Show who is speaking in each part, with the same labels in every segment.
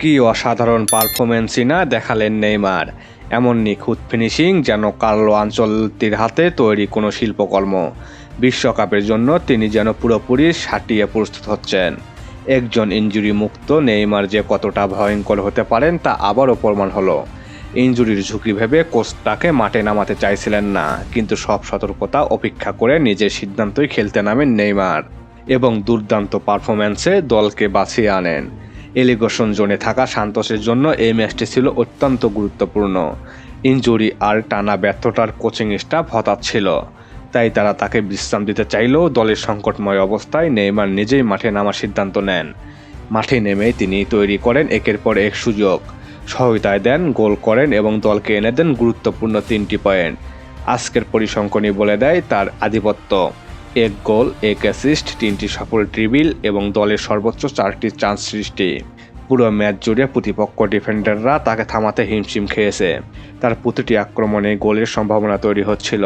Speaker 1: কি অসাধারণ পারফরমেন্সই না দেখালেন নেইমার। এমন নিখুঁত ফিনিশিং যেন কার্লো আঞ্চলতির হাতে তৈরি কোনো শিল্পকর্ম। বিশ্বকাপের জন্য তিনি যেন পুরোপুরি সাটিয়ে প্রস্তুত হচ্ছেন। একজন ইঞ্জুরি মুক্ত নেইমার যে কতটা ভয়ঙ্কর হতে পারেন তা আবারও প্রমাণ হলো। ইঞ্জুরির ঝুঁকি ভেবে কোচ তাকে মাঠে নামাতে চাইছিলেন না, কিন্তু সব সতর্কতা অপেক্ষা করে নিজের সিদ্ধান্তই খেলতে নামেন নেইমার এবং দুর্দান্ত পারফরম্যান্সে দলকে বাঁচিয়ে আনেন। এলিগেশন জোনে থাকা সান্তোসের জন্য এই ম্যাচটি ছিল অত্যন্ত গুরুত্বপূর্ণ। ইনজুরি আর টানা ব্যর্থতার কোচিং স্টাফ হতাশ ছিল। তাই তারা তাকে বিশ্রাম দিতে চাইলেও দলের সংকটময় অবস্থায় নেইমার নিজেই মাঠে নামার সিদ্ধান্ত নেন। মাঠে নেমেই তিনি তৈরি করেন একের পর এক সুযোগ। সহায়তায় দেন, গোল করেন এবং দলকে এনে দেন গুরুত্বপূর্ণ তিনটি পয়েন্ট। আজকের পরিসংখ্যানই বলে দেয় তার আধিপত্য। এক গোল, এক অ্যাসিস্ট তিনটি সফল ট্রিবিল এবং দলের সর্বোচ্চ চারটি চান্স সৃষ্টি। পুরো ম্যাচ জুড়ে প্রতিপক্ষ ডিফেন্ডাররা তাকে থামাতে হিমশিম খেয়েছে। তার প্রতিটি আক্রমণে গোলের সম্ভাবনা তৈরি হচ্ছিল।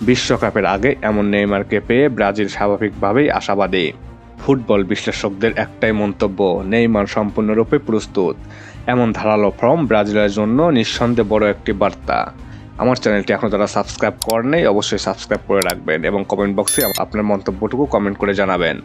Speaker 1: বিশ্বকাপের আগে এমন নেইমারকে পেয়ে ব্রাজিল স্বাভাবিকভাবেই আশাবাদী। ফুটবল বিশ্লেষকদের একটাই মন্তব্য, নেইমার সম্পূর্ণরূপে প্রস্তুত। এমন ধারালো ফর্ম ব্রাজিলের জন্য নিঃসন্দেহে বড় একটি বার্তা। আমার চ্যানেলটি এখনও তারা সাবস্ক্রাইব করেন অবশ্যই সাবস্ক্রাইব করে রাখবেন এবং কমেন্ট বক্সে আপনার মন্তব্যটুকু কমেন্ট করে জানাবেন।